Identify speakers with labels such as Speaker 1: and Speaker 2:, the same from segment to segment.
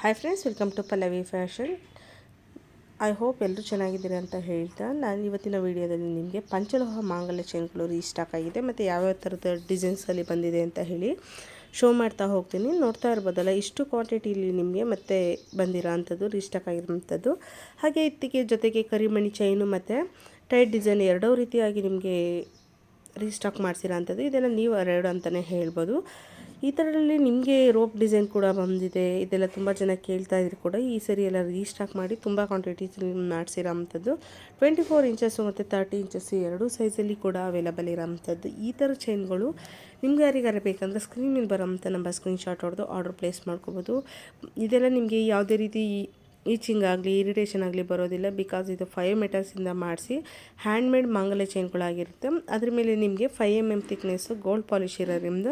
Speaker 1: Hi friends welcome to Pallavi fashion I hope ಎಲ್ಲರೂ ಚೆನ್ನಾಗಿದ್ದೀರಿ ಅಂತ ಹೇಳ್ತಾ ನಾನು ಇವತ್ತಿನ ವಿಡಿಯೋದಲ್ಲಿ ನಿಮಗೆ ಪಂಚಲೋಹ ಮಾಂಗಲ್ಯ ಚೈನ್ಗಳು ರೀಸ್ಟಾಕ್ ಆಗಿದೆ ಮತ್ತು ಯಾವ್ಯಾವ ಥರದ ಡಿಸೈನ್ಸಲ್ಲಿ ಬಂದಿದೆ ಅಂತ ಹೇಳಿ ಶೋ ಮಾಡ್ತಾ ಹೋಗ್ತೀನಿ. ನೋಡ್ತಾ ಇರ್ಬೋದಲ್ಲ, ಇಷ್ಟು ಕ್ವಾಂಟಿಟಿಲಿ ನಿಮಗೆ ಮತ್ತೆ ಬಂದಿರೋ ಅಂಥದ್ದು ರೀಸ್ಟಾಕ್ ಆಗಿರೋಂಥದ್ದು ಹಾಗೆ ಇತ್ತಿಗೆ ಜೊತೆಗೆ ಕರಿಮಣಿ ಚೈನು ಮತ್ತು ಟೈಟ್ ಡಿಸೈನ್ ಎರಡೂ ರೀತಿಯಾಗಿ ನಿಮಗೆ ರೀಸ್ಟಾಕ್ ಮಾಡಿಸಿರೋ ಅಂಥದ್ದು. ಇದೆಲ್ಲ ನೀವು ಎರಡು ಅಂತಲೇ ಹೇಳ್ಬೋದು. ಈ ಥರದಲ್ಲಿ ನಿಮಗೆ ರೋಪ್ ಡಿಸೈನ್ ಕೂಡ ಬಂದಿದೆ. ಇದೆಲ್ಲ ತುಂಬ ಜನ ಕೇಳ್ತಾ ಇದ್ರು ಕೂಡ. ಈ ಸರಿ ಎಲ್ಲ ರೀಸ್ಟಾಕ್ ಮಾಡಿ ತುಂಬ ಕ್ವಾಂಟಿಟೀಸ್ ಮಾಡಿಸಿರೋ ಅಂಥದ್ದು. ಟ್ವೆಂಟಿ ಫೋರ್ ಇಂಚಸ್ಸು ಮತ್ತು ತರ್ಟಿ ಇಂಚಸ್ಸು ಎರಡೂ ಸೈಜಲ್ಲಿ ಕೂಡ ಅವೈಲಬಲ್ ಇರೋಂಥದ್ದು ಈ ಥರ ಚೈನ್ಗಳು ನಿಮ್ಗೆ ಯಾರಿಗಾರ ಬೇಕಂದ್ರೆ ಸ್ಕ್ರೀನ್ ಮೇಲೆ ಬರೋಂಥ ನಂಬರ್ ಸ್ಕ್ರೀನ್ಶಾಟ್ ಹೊಡೆದು ಆರ್ಡರ್ ಪ್ಲೇಸ್ ಮಾಡ್ಕೋಬೋದು. ಇದೆಲ್ಲ ನಿಮಗೆ ಯಾವುದೇ ರೀತಿ ಈಚಿಂಗ್ ಆಗಲಿ, ಇರಿಟೇಷನ್ ಆಗಲಿ ಬರೋದಿಲ್ಲ. ಬಿಕಾಸ್ ಇದು ಫೈವ್ ಮೀಟರ್ಸಿಂದ ಮಾಡಿಸಿ ಹ್ಯಾಂಡ್ಮೇಡ್ ಮಾಂಗಲ್ಯ ಚೈನ್ಗಳಾಗಿರುತ್ತೆ ಅದ್ರ ಮೇಲೆ ನಿಮಗೆ five M M thickness gold polish ಇರೋದ್ರಿಂದ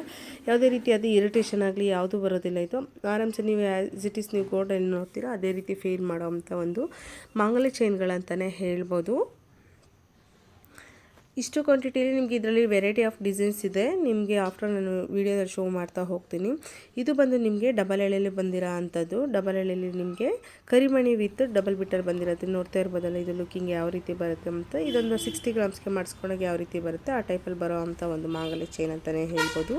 Speaker 1: ಯಾವುದೇ ರೀತಿ ಅದು ಇರಿಟೇಷನ್ ಆಗಲಿ, ಯಾವುದೂ ಬರೋದಿಲ್ಲ ಇದು. ಆರಾಮ್ಸೆ ನೀವು ಆ್ಯಸ್ ಇಟ್ ಈಸ್ ನೀವು ಗೋಲ್ಡಲ್ಲಿ ನೋಡ್ತೀರಾ, ಅದೇ ರೀತಿ ಫೀಲ್ ಮಾಡೋವಂಥ ಒಂದು ಮಾಂಗಲ್ಯ ಚೈನ್ಗಳಂತಲೇ ಹೇಳ್ಬೋದು. ಇಷ್ಟು ಕ್ವಾಂಟಿಟಿಯಲ್ಲಿ ನಿಮಗೆ ಇದರಲ್ಲಿ ವೆರೈಟಿ ಆಫ್ ಡಿಸೈನ್ಸ್ ಇದೆ. ನಿಮಗೆ ಆಫ್ಟರ್ ನಾನು ವೀಡಿಯೋದಲ್ಲಿ ಶೋ ಮಾಡ್ತಾ ಹೋಗ್ತೀನಿ. ಇದು ಬಂದು ನಿಮಗೆ ಡಬಲ್ ಎಳೆಯಲ್ಲಿ ಬಂದಿರೋ ಅಂಥದ್ದು. ಡಬಲ್ ಎಳೆಯಲ್ಲಿ ನಿಮಗೆ ಕರಿಮಣಿ ವಿತ್ ಡಬಲ್ ಬಿಟ್ಟರ್ ಬಂದಿರೋದು ನೋಡ್ತಾ ಇರ್ಬೋದಲ್ಲ, ಇದು ಲುಕಿಂಗ್ ಯಾವ ರೀತಿ ಬರುತ್ತೆ ಅಂತ. ಇದೊಂದು ಸಿಕ್ಸ್ಟಿ ಗ್ರಾಮ್ಸ್ಗೆ ಮಾಡಿಸ್ಕೊಳಕ್ಕೆ ಯಾವ ರೀತಿ ಬರುತ್ತೆ? ಆ ಟೈಪಲ್ಲಿ ಬರೋ ಅಂಥ ಒಂದು ಮಾಂಗಲ್ಯ ಚೈನ್ ಅಂತಲೇ ಹೇಳ್ಬೋದು.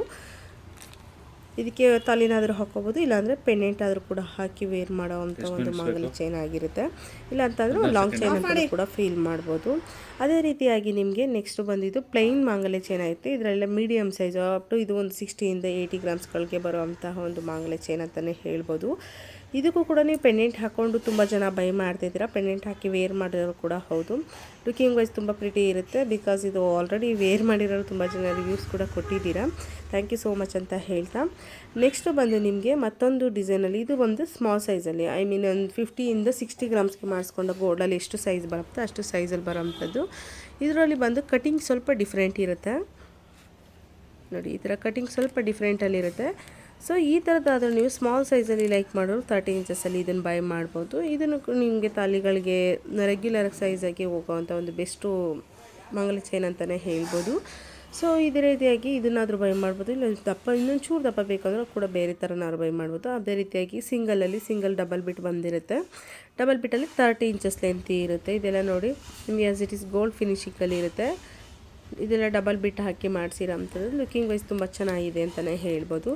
Speaker 1: ಇದಕ್ಕೆ ತಲೆನಾದರೂ ಹಾಕೋಬೋದು ಇಲ್ಲಾಂದರೆ ಪೆಂಡೆಂಟ್ ಆದರೂ ಕೂಡ ಹಾಕಿ ವೇರ್ ಮಾಡೋ ಅಂಥ ಒಂದು ಮಾಂಗಲ್ಯ ಚೈನ್ ಆಗಿರುತ್ತೆ. ಇಲ್ಲ ಅಂತಂದರೆ ಲಾಂಗ್ ಚೈನ್ ಅಂತ ಕೂಡ ಫೀಲ್ ಮಾಡ್ಬೋದು. ಅದೇ ರೀತಿಯಾಗಿ ನಿಮಗೆ ನೆಕ್ಸ್ಟ್ ಬಂದಿದ್ದು ಪ್ಲೈನ್ ಮಾಂಗಲ್ಯ ಚೈನ್ ಐತೆ ಇದರಲ್ಲ ಮೀಡಿಯಮ್ ಸೈಜು ಅಪ್ ಟು ಇದು ಒಂದು ಸಿಕ್ಸ್ಟಿಯಿಂದ ಏಯ್ಟಿ ಗ್ರಾಮ್ಸ್ಗಳಿಗೆ ಬರುವಂತಹ ಒಂದು ಮಾಂಗಲ್ಯ ಚೈನ್ ಅಂತಲೇ ಹೇಳ್ಬೋದು. ಇದಕ್ಕೂ ಕೂಡ ನೀವು ಪೆಂಡೆಂಟ್ ಹಾಕ್ಕೊಂಡು ತುಂಬ ಜನ ಬೈ ಮಾಡ್ತಿದ್ದೀರಾ ಪೆಂಡೆಂಟ್ ಹಾಕಿ ವೇರ್ ಮಾಡಿರೋರು ಕೂಡ ಹೌದು. ಲುಕಿಂಗ್ ವೈಸ್ ತುಂಬ ಪ್ರಿಟಿ ಇರುತ್ತೆ. ಬಿಕಾಸ್ ಇದು ಆಲ್ರೆಡಿ ವೇರ್ ಮಾಡಿರೋರು ತುಂಬ ಜನ ರಿವ್ಯೂಸ್ ಕೂಡ ಕೊಟ್ಟಿದ್ದೀರಾ. ಥ್ಯಾಂಕ್ ಯು ಸೋ ಮಚ್ ಅಂತ ಹೇಳ್ತಾ. ನೆಕ್ಸ್ಟು ಬಂದು ನಿಮಗೆ ಮತ್ತೊಂದು ಡಿಸೈನಲ್ಲಿ ಇದು ಒಂದು ಸ್ಮಾಲ್ ಸೈಜಲ್ಲಿ ಐ ಮೀನ್ ಒಂದು ಫಿಫ್ಟಿಯಿಂದ ಸಿಕ್ಸ್ಟಿ ಗ್ರಾಮ್ಸ್ಗೆ ಮಾಡಿಸ್ಕೊಂಡು ಗೋಲ್ಡಲ್ಲಿ ಎಷ್ಟು ಸೈಜ್ ಬರುತ್ತೆ, ಅಷ್ಟು ಸೈಜಲ್ಲಿ ಬರೋವಂಥದ್ದು ಇದರಲ್ಲಿ ಬಂದು ಕಟಿಂಗ್ ಸ್ವಲ್ಪ ಡಿಫ್ರೆಂಟ್ ಇರುತ್ತೆ. ನೋಡಿ, ಈ ಥರ ಕಟಿಂಗ್ ಸ್ವಲ್ಪ ಡಿಫ್ರೆಂಟಲ್ಲಿರುತ್ತೆ ಸೊ ಈ ಥರದ್ದಾದರೂ ನೀವು ಸ್ಮಾಲ್ ಸೈಜಲ್ಲಿ ಲೈಕ್ ಮಾಡೋರು ತರ್ಟಿ ಇಂಚಸ್ಸಲ್ಲಿ ಇದನ್ನು ಬೈ ಮಾಡ್ಬೋದು. ಇದನ್ನು ನಿಮಗೆ ತಾಲಿಗಳಿಗೆ ರೆಗ್ಯುಲರ್ ಸೈಜಾಗಿ ಹೋಗೋವಂಥ ಒಂದು ಬೆಸ್ಟು ಮಂಗಲ ಚೈನ್ ಅಂತಲೇ ಹೇಳ್ಬೋದು. ಸೊ ಇದೇ ರೀತಿಯಾಗಿ ಇದನ್ನಾದರೂ ಬೈ ಮಾಡ್ಬೋದು. ಇಲ್ಲ ದಪ್ಪ ಇನ್ನೊಂದು ಚೂರು ದಪ್ಪ ಬೇಕಾದರೂ ಕೂಡ ಬೇರೆ ಥರನಾದ್ರು ಬೈ ಮಾಡ್ಬೋದು. ಅದೇ ರೀತಿಯಾಗಿ ಸಿಂಗಲಲ್ಲಿ ಸಿಂಗಲ್ ಡಬಲ್ ಬಿಟ್ ಬಂದಿರುತ್ತೆ. ಡಬಲ್ ಬಿಟ್ಟಲ್ಲಿ ತರ್ಟಿ ಇಂಚಸ್ ಲೆಂತಿ ಇರುತ್ತೆ. ಇದೆಲ್ಲ ನೋಡಿ, ನಿಮಗೆ ಆಸ್ ಇಟ್ ಈಸ್ ಗೋಲ್ಡ್ ಫಿನಿಶಿಂಗಲ್ಲಿ ಇರುತ್ತೆ. ಇದೆಲ್ಲ ಡಬಲ್ ಬಿಟ್ ಹಾಕಿ ಮಾಡಿಸಿರೋ ಅಂಥದ್ದು ಲುಕಿಂಗ್ ವೈಸ್ ತುಂಬ ಚೆನ್ನಾಗಿದೆ ಅಂತಲೇ ಹೇಳ್ಬೋದು.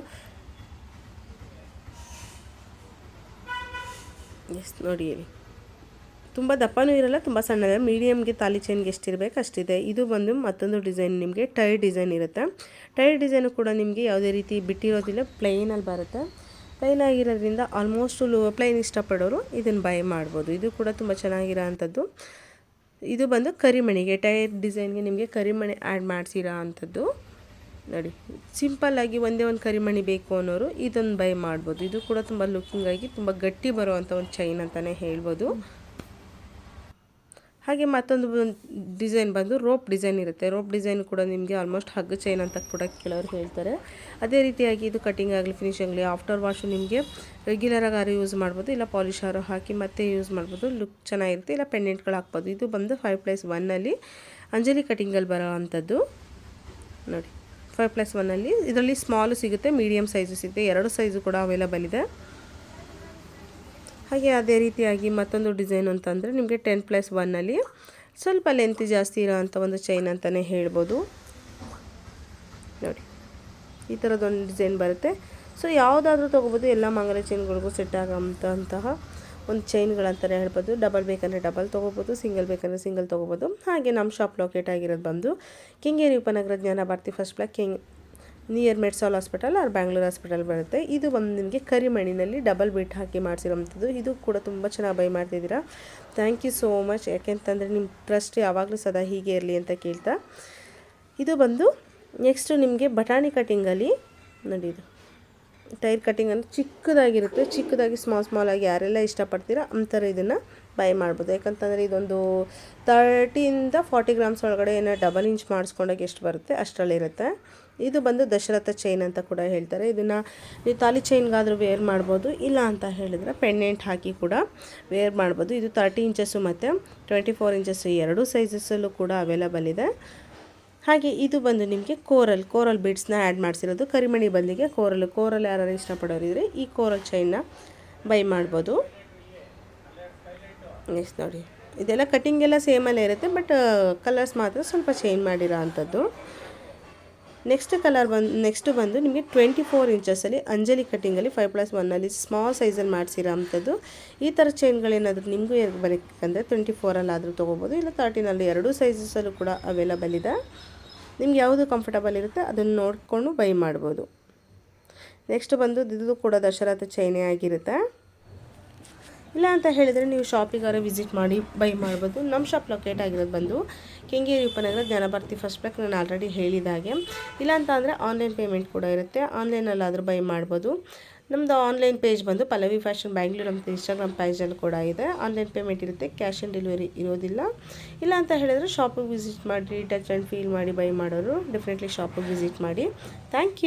Speaker 1: ಎಸ್, ನೋಡಿ ತುಂಬ ದಪ್ಪನೂ ಇರಲ್ಲ, ತುಂಬ ಸಣ್ಣದ. ಮೀಡಿಯಮ್ಗೆ ತಾಲಿ ಚೈನ್ಗೆ ಎಷ್ಟಿರಬೇಕು ಅಷ್ಟಿದೆ. ಇದು ಬಂದು ಮತ್ತೊಂದು ಡಿಸೈನ್ ನಿಮಗೆ ಟೈರ್ ಡಿಸೈನ್ ಇರುತ್ತೆ. ಟೈರ್ ಡಿಸೈನು ಕೂಡ ನಿಮಗೆ ಯಾವುದೇ ರೀತಿ ಬಿಟ್ಟಿರೋದಿಲ್ಲ, ಪ್ಲೈನಲ್ಲಿ ಬರುತ್ತೆ. ಪ್ಲೈನ್ ಆಗಿರೋದ್ರಿಂದ ಆಲ್ಮೋಸ್ಟ್ ಪ್ಲೈನ್ ಇಷ್ಟಪಡೋರು ಇದನ್ನು ಬೈ ಮಾಡ್ಬೋದು. ಇದು ಕೂಡ ತುಂಬ ಚೆನ್ನಾಗಿರೋ ಅಂಥದ್ದು ಇದು ಬಂದು ಕರಿಮಣಿಗೆ, ಟೈರ್ ಡಿಸೈನ್ಗೆ ನಿಮಗೆ ಕರಿಮಣಿ ಆ್ಯಡ್ ಮಾಡಿಸಿರೋ ಅಂಥದ್ದು ನೋಡಿ ಸಿಂಪಲ್ಲಾಗಿ ಒಂದೇ ಒಂದು ಕರಿಮಣಿ ಬೇಕು ಅನ್ನೋರು ಇದೊಂದು ಬೈ ಮಾಡ್ಬೋದು. ಇದು ಕೂಡ ತುಂಬ ಲುಕ್ಕಿಂಗ್ ಆಗಿ ತುಂಬ ಗಟ್ಟಿ ಬರುವಂಥ ಒಂದು ಚೈನ್ ಅಂತಲೇ ಹೇಳ್ಬೋದು. ಹಾಗೆ ಮತ್ತೊಂದು ಡಿಸೈನ್ ಬಂದು ರೋಪ್ ಡಿಸೈನ್ ಇರುತ್ತೆ. ರೋಪ್ ಡಿಸೈನ್ ಕೂಡ ನಿಮಗೆ ಆಲ್ಮೋಸ್ಟ್ ಹಗ್ಗ ಚೈನ್ ಅಂತ ಕೂಡ ಕೆಲವರು ಹೇಳ್ತಾರೆ. ಅದೇ ರೀತಿಯಾಗಿ ಇದು ಕಟಿಂಗ್ ಆಗಲಿ ಫಿನಿಶಿಂಗ್ ಆಗಲಿ ಆಫ್ಟರ್ ವಾಶು ನಿಮಗೆ ರೆಗ್ಯುಲರಾಗಿ ಆರು ಯೂಸ್ ಮಾಡ್ಬೋದು, ಇಲ್ಲ ಪಾಲಿಶ್ ಆರು ಹಾಕಿ ಮತ್ತೆ ಯೂಸ್ ಮಾಡ್ಬೋದು ಲುಕ್ ಚೆನ್ನಾಗಿರುತ್ತೆ, ಇಲ್ಲ ಪೆಂಡೆಂಟ್ಗಳು ಹಾಕ್ಬೋದು. ಇದು ಬಂದು ಫೈವ್ ಪ್ಲಸ್ ಒನ್ನಲ್ಲಿ ಅಂಜಲಿ ಕಟಿಂಗಲ್ಲಿ ಬರೋ ಅಂಥದ್ದು ನೋಡಿ. ಫೈವ್ ಪ್ಲಸ್ ಒನ್ನಲ್ಲಿ ಇದರಲ್ಲಿ ಸ್ಮಾಲು ಸಿಗುತ್ತೆ ಮೀಡಿಯಮ್ ಸೈಜು ಸಿಗುತ್ತೆ. ಎರಡು ಸೈಜು ಕೂಡ ಅವೈಲಬಲ್ ಇದೆ. ಹಾಗೆ ಅದೇ ರೀತಿಯಾಗಿ ಮತ್ತೊಂದು ಡಿಸೈನ್ ಅಂತಂದರೆ ನಿಮಗೆ ಟೆನ್ ಪ್ಲಸ್ ಒನ್ನಲ್ಲಿ ಸ್ವಲ್ಪ ಲೆಂತ್ ಜಾಸ್ತಿ ಇರೋವಂಥ ಒಂದು ಚೈನ್ ಅಂತಲೇ ಹೇಳ್ಬೋದು. ನೋಡಿ, ಈ ಥರದೊಂದು ಡಿಸೈನ್ ಬರುತ್ತೆ. ಸೊ ಯಾವುದಾದ್ರೂ ತೊಗೋಬೋದು, ಎಲ್ಲ ಮಂಗಲ ಚೈನ್ಗಳಿಗೂ ಸೆಟ್ ಆಗೋಂತಹ ಒಂದು ಚೈನ್ಗಳಂತಲೇ ಹೇಳ್ಬೋದು. ಡಬಲ್ ಬೇಕಂದರೆ ಡಬಲ್ ತೊಗೋಬೋದು ಸಿಂಗಲ್ ಬೇಕಂದರೆ ಸಿಂಗಲ್ ತೊಗೋಬೋದು. ಹಾಗೆ ನಮ್ಮ ಶಾಪ್ ಲೊಕೇಟ್ ಆಗಿರೋದು ಬಂದು Kengeri Upanagara Jnana Bharathi first block ಕೆಂಗ್ near Medsol hospital or Bangalore hospital ಬರುತ್ತೆ. ಇದು ಬಂದು ನಿಮಗೆ ಕರಿಮಣ್ಣಿನಲ್ಲಿ ಡಬಲ್ ಬಿಟ್ ಹಾಕಿ ಮಾಡಿಸಿರೋಂಥದ್ದು ಇದು ಕೂಡ ತುಂಬ ಚೆನ್ನಾಗಿ ಬೈ ಮಾಡ್ತಿದ್ದೀರಾ. ಥ್ಯಾಂಕ್ ಯು ಸೋ ಮಚ್ ಯಾಕೆಂತಂದರೆ ನಿಮ್ಮ ಟ್ರಸ್ಟ್ ಯಾವಾಗಲೂ ಸದಾ ಹೀಗೆ ಇರಲಿ ಅಂತ ಕೇಳ್ತಾ. ಇದು ಬಂದು ನೆಕ್ಸ್ಟು ನಿಮಗೆ ಬಟಾಣಿ ಕಟಿಂಗಲ್ಲಿ ನೋಡಿ ಟೈರ್ ಕಟ್ಟಿಂಗ್ ಅಂದರೆ ಚಿಕ್ಕದಾಗಿರುತ್ತೆ. ಚಿಕ್ಕದಾಗಿ ಸ್ಮಾಲ್ ಸ್ಮಾಲ್ ಆಗಿ ಯಾರೆಲ್ಲ ಇಷ್ಟಪಡ್ತೀರಾ ಅಂಥರ ಇದನ್ನು ಬೈ ಮಾಡ್ಬೋದು. ಯಾಕಂತಂದರೆ ಇದೊಂದು ತರ್ಟಿಯಿಂದ ಫಾರ್ಟಿ ಗ್ರಾಮ್ಸ್ ಒಳಗಡೆ ಏನೋ ಡಬಲ್ ಇಂಚ್ ಮಾಡಿಸ್ಕೊಂಡಾಗ ಎಷ್ಟು ಬರುತ್ತೆ ಅಷ್ಟರಲ್ಲಿರುತ್ತೆ ಇದು ಬಂದು ದಶರಥ ಚೈನ್ ಅಂತ ಕೂಡ ಹೇಳ್ತಾರೆ. ಇದನ್ನು ನೀವು ತಾಲಿ ಚೈನ್ಗಾದರೂ ವೇರ್ ಮಾಡ್ಬೋದು. ಇಲ್ಲ ಅಂತ ಹೇಳಿದ್ರೆ ಪೆಂಡೆಂಟ್ ಹಾಕಿ ಕೂಡ ವೇರ್ ಮಾಡ್ಬೋದು. ಇದು ತರ್ಟಿ ಇಂಚಸ್ಸು ಮತ್ತು ಟ್ವೆಂಟಿ ಫೋರ್ ಇಂಚಸ್ಸು ಎರಡೂ ಸೈಜಸ್ಸಲ್ಲೂ ಕೂಡ ಅವೈಲಬಲ್ ಇದೆ. ಹಾಗೆ ಇದು ಬಂದು ನಿಮಗೆ ಕೋರಲ್ ಕೋರಲ್ ಬೀಡ್ಸ್ನ ಆ್ಯಡ್ ಮಾಡಿಸಿರೋದು. ಕರಿಮಣಿ ಬದಲಿಗೆ ಕೋರಲ್ ಕೋರಲ್ ಯಾರು ಇಷ್ಟಪಡೋರಿದ್ರೆ ಈ ಕೋರಲ್ ಚೈನ್ನ ಬೈ ಮಾಡ್ಬೋದು. ನೆಕ್ಸ್ಟ್ ನೋಡಿ. ಇದೆಲ್ಲ ಕಟಿಂಗ್ ಎಲ್ಲ ಸೇಮಲ್ಲೇ ಇರುತ್ತೆ ಬಟ್ ಕಲರ್ಸ್ ಮಾತ್ರ ಸ್ವಲ್ಪ ಚೇಂಜ್ ಮಾಡಿರೋ ಅಂಥದ್ದು. ನೆಕ್ಸ್ಟ್ ಕಲರ್ ಬಂದು ನೆಕ್ಸ್ಟ್ ಬಂದು ನಿಮಗೆ ಟ್ವೆಂಟಿ ಫೋರ್ ಇಂಚಸಲ್ಲಿ ಅಂಜಲಿ ಕಟ್ಟಿಂಗಲ್ಲಿ ಫೈವ್ ಪ್ಲಸ್ ಒನ್ನಲ್ಲಿ ಸ್ಮಾಲ್ ಸೈಜಲ್ಲಿ ಮಾಡಿಸಿರೋ ಅಂಥದ್ದು. ಈ ಥರ ಚೈನ್ಗಳೇನಾದರೂ ನಿಮಗೂ ಬರಬೇಕಂದ್ರೆ ಟ್ವೆಂಟಿ ಫೋರಲ್ಲಾದರೂ ತೊಗೋಬೋದು. ಇಲ್ಲ ತರ್ಟಿನಲ್ಲಿ ಎರಡೂ ಸೈಜಸಲ್ಲೂ ಕೂಡ ಅವೈಲಬಲ್ ಇದೆ. ನಿಮ್ಗೆ ಯಾವುದು ಕಂಫರ್ಟಬಲ್ ಇರುತ್ತೆ ಅದನ್ನು ನೋಡಿಕೊಂಡು ಬೈ ಮಾಡ್ಬೋದು. ನೆಕ್ಸ್ಟ್ ಬಂದು ಇದು ಕೂಡ ದಶರಥ ಚೈನೆ ಆಗಿರುತ್ತೆ. ಇಲ್ಲ ಅಂತ ಹೇಳಿದರೆ ನೀವು ಶಾಪಿಗಾರ ವಿಸಿಟ್ ಮಾಡಿ ಬೈ ಮಾಡ್ಬೋದು. ನಮ್ಮ ಶಾಪ್ ಲೊಕೇಟ್ ಆಗಿರೋದು ಬಂದು ಕೆಂಗೇರಿ ಉಪನಗರ ಜ್ಞಾನಭಾರತಿ ಫಸ್ಟ್ ಬ್ಯಾಕ್ ನಾನು ಆಲ್ರೆಡಿ ಹೇಳಿದಾಗೆ ಇಲ್ಲ ಅಂತ ಅಂದರೆ ಆನ್ಲೈನ್ ಪೇಮೆಂಟ್ ಕೂಡ ಇರುತ್ತೆ. ಆನ್ಲೈನಲ್ಲಾದರೂ ಬೈ ಮಾಡ್ಬೋದು. ನಮ್ಮದು ಆನ್ಲೈನ್ ಪೇಜ್ ಬಂದು ಪಲ್ಲವಿ ಫ್ಯಾಷನ್ ಬ್ಯಾಂಗ್ಳೂರ್ ಅಂತ ಇನ್ಸ್ಟಾಗ್ರಾಮ್ ಪೇಜಲ್ಲಿ ಕೂಡ ಇದೆ. ಆನ್ಲೈನ್ ಪೇಮೆಂಟ್ ಇರುತ್ತೆ ಕ್ಯಾಶ್ ಆನ್ ಡೆಲಿವರಿ ಇರೋದಿಲ್ಲ. ಇಲ್ಲ ಅಂತ ಹೇಳಿದ್ರೆ ಶಾಪಿಗೆ ವಿಸಿಟ್ ಮಾಡಿ ಟಚ್ ಆ್ಯಂಡ್ ಫೀಲ್ ಮಾಡಿ ಬೈ ಮಾಡೋರು ಡೆಫಿನೆಟ್ಲಿ ಶಾಪಿಗೆ ವಿಸಿಟ್ ಮಾಡಿ. Thank you